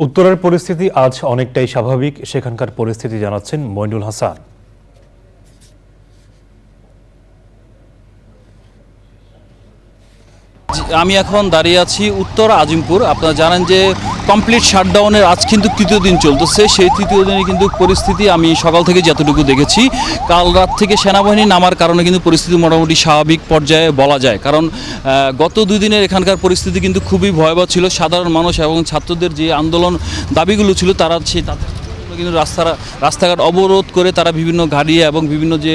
উত্তরের পরিস্থিতি আজ অনেকটাই স্বাভাবিক সেখানকার পরিস্থিতি জানাচ্ছেন মইনুল হাসান। আমি এখন দাঁড়িয়ে আছি উত্তর আজিমপুর। আপনারা জানেন যে কমপ্লিট শাটডাউনের আজ কিন্তু তৃতীয় দিন চলতেছে। সেই তৃতীয় দিনে কিন্তু পরিস্থিতি আমি সকাল থেকে যতটুকু দেখেছি, কাল রাত থেকে সেনাবাহিনী নামার কারণে কিন্তু পরিস্থিতি মোটামুটি স্বাভাবিক পর্যায়ে বলা যায়। কারণ গত দুই দিনের এখানকার পরিস্থিতি কিন্তু খুবই ভয়াবহ ছিল। সাধারণ মানুষ এবং ছাত্রদের যে আন্দোলন দাবিগুলো ছিল, তারা সেই তাদের কিন্তু রাস্তার, রাস্তাঘাট অবরোধ করে তারা বিভিন্ন গাড়ি এবং বিভিন্ন যে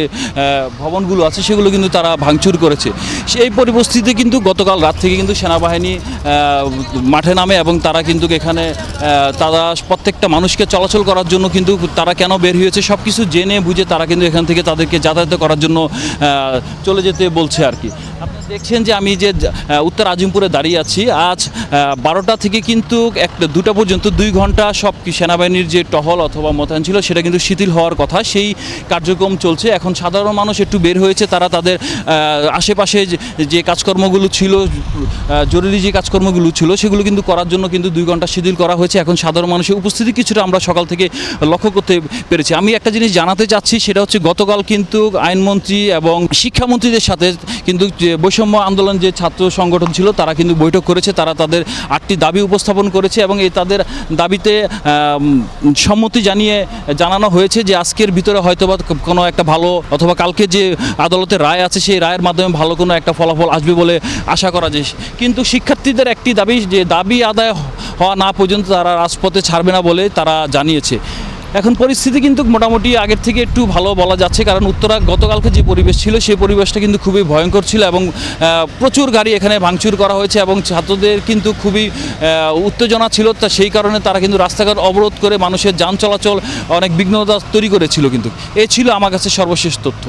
ভবনগুলো আছে সেগুলো কিন্তু তারা ভাঙচুর করেছে। সেই পরিস্থিতিতে কিন্তু গতকাল রাত থেকে কিন্তু সেনাবাহিনী মাঠে নামে এবং তারা কিন্তু এখানে তারা প্রত্যেকটা মানুষকে চলাচল করার জন্য কিন্তু তারা কেন বের হয়েছে সব কিছু জেনে বুঝে তারা কিন্তু এখান থেকে তাদেরকে যাতায়াত করার জন্য চলে যেতে বলছে আর কি। দেখছেন যে আমি যে উত্তর আজিমপুরে দাঁড়িয়ে আছি, আজ বারোটা থেকে কিন্তু একটা দুটা পর্যন্ত দুই ঘণ্টা সব সেনাবাহিনীর যে টহল অথবা মোতায়েন ছিল সেটা কিন্তু শিথিল হওয়ার কথা। সেই কার্যক্রম চলছে। এখন সাধারণ মানুষ একটু বের হয়েছে, তারা তাদের আশেপাশে যে কাজকর্মগুলো ছিল জরুরি যে কাজকর্মগুলো ছিল, সেগুলো কিন্তু করার জন্য কিন্তু দুই ঘণ্টা শিথিল করা হয়েছে। এখন সাধারণ মানুষের উপস্থিতি কিছুটা আমরা সকাল থেকে লক্ষ্য করতে পেরেছি। আমি একটা জিনিস জানাতে চাচ্ছি, সেটা হচ্ছে গতকাল কিন্তু আইনমন্ত্রী এবং শিক্ষামন্ত্রীদের সাথে কিন্তু যে বৈষম্য আন্দোলন যে ছাত্র সংগঠন ছিল, তারা কিন্তু বৈঠক করেছে, তারা তাদের আটটি দাবি উপস্থাপন করেছে এবং এই তাদের দাবিতে সম্মতি জানিয়ে জানানো হয়েছে যে আজকের ভিতরে হয়তোবা কোনো একটা ভালো অথবা কালকে যে আদালতের রায় আছে, সেই রায়ের মাধ্যমে ভালো কোনো একটা ফলাফল আসবে বলে আশা করা যায়। কিন্তু শিক্ষার্থীদের একটি দাবি, যে দাবি আদায় হওয়া না পর্যন্ত তারা রাজপথে ছাড়বে না বলে তারা জানিয়েছে। এখন পরিস্থিতি কিন্তু মোটামুটি আগের থেকে একটু ভালো বলা যাচ্ছে, কারণ উত্তরা গতকালকে যে পরিবেশ ছিল, সেই পরিবেশটা কিন্তু খুবই ভয়ঙ্কর ছিল এবং প্রচুর গাড়ি এখানে ভাঙচুর করা হয়েছে এবং ছাত্রদের কিন্তু খুবই উত্তেজনা ছিল। তা সেই কারণে তারা কিন্তু রাস্তাঘাট অবরোধ করে মানুষের যান চলাচল অনেক বিঘ্নতা তৈরি করেছিল কিন্তু। এ ছিল আমার কাছে সর্বশেষ তথ্য।